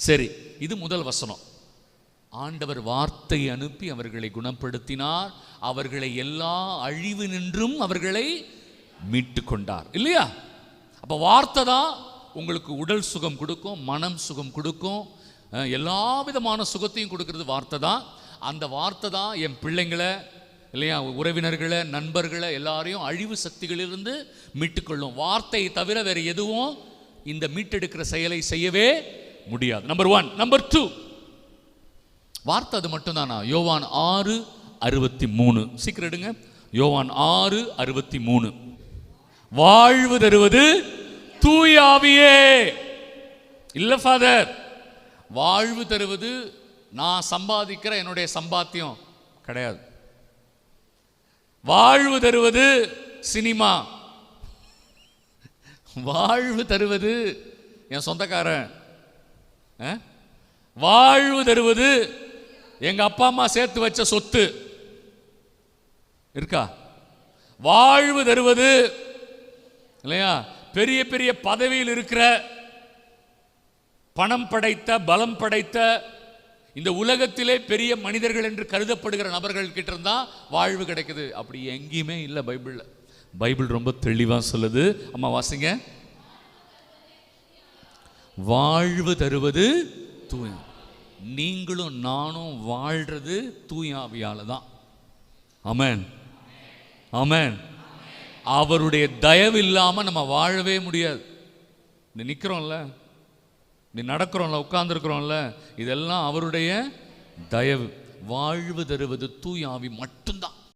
சரி இது முதல் வசனம். ஆண்டவர் வார்த்தை அனுப்பி அவர்களை குணப்படுத்தினார். அவர்களை எல்லா அழிவு நின்றும் அவர்களை மீட்டு கொண்டார் இல்லையா? அப்போ வார்த்தை தான் உங்களுக்கு உடல் சுகம் கொடுக்கும் மனம் சுகம் கொடுக்கும் எல்லா விதமான சுகத்தையும் கொடுக்கறது வார்த்தை தான். அந்த வார்த்தை தான் என் பிள்ளைங்களை இல்லையா உறவினர்களை நண்பர்களை எல்லாரையும் அழிவு சக்திகளிலிருந்து மீட்டுக்கொள்ளும். வார்த்தையை தவிர வேறு எதுவும் இந்த மீட்டெடுக்கிற செயலை செய்யவே முடியாது. நம்பர் ஒன் நம்பர் டூ வார்த்தை அது மட்டும்தானா? யோவான் ஆறு அறுபத்தி மூணு சீக்கிரம் எடுங்க. யோவான் ஆறு அறுபத்தி மூணு வாழ்வு தருவது தூயாவியே இல்லை ஃபாதர் வாழ்வு தருவது நான் சம்பாதிக்கிற என்னுடைய சம்பாத்தியம் கிடையாது. வாழ்வு தருவது சினிமா. வாழ்வு தருவது என் சொந்தக்காரன். வாழ்வு தருவது எங்க அப்பா அம்மா சேர்த்து வச்ச சொத்து. இருக்கா? வாழ்வு தருவது இல்லையா? பெரிய பெரிய பதவியில் இருக்கிற பணம் படைத்த பலம் படைத்த இந்த உலகத்திலே பெரிய மனிதர்கள் என்று கருதப்படுகிற நபர்கள் கிட்ட இருந்தால் வாழ்வு கிடைக்குது. அப்படி எங்கேயுமே இல்லை பைபிள்ல. பைபிள் ரொம்ப தெளிவாக சொல்லுது. அம்மா வாசிங்க. வாழ்வு தருவது தூய. நீங்களும் நானும் வாழ்றது தூயாவியால தான் ஆமென். ஆமென். அவருடைய தயவு இல்லாம நம்ம வாழவே முடியாது. இந்த நிக்கிறோம்ல? இந்த நடக்கிறோம்ல? உட்கார்ந்துருக்கிறோம்ல? இதெல்லாம் அவருடைய தயவு. வாழ்வு தருவது தூயாவி மட்டும்.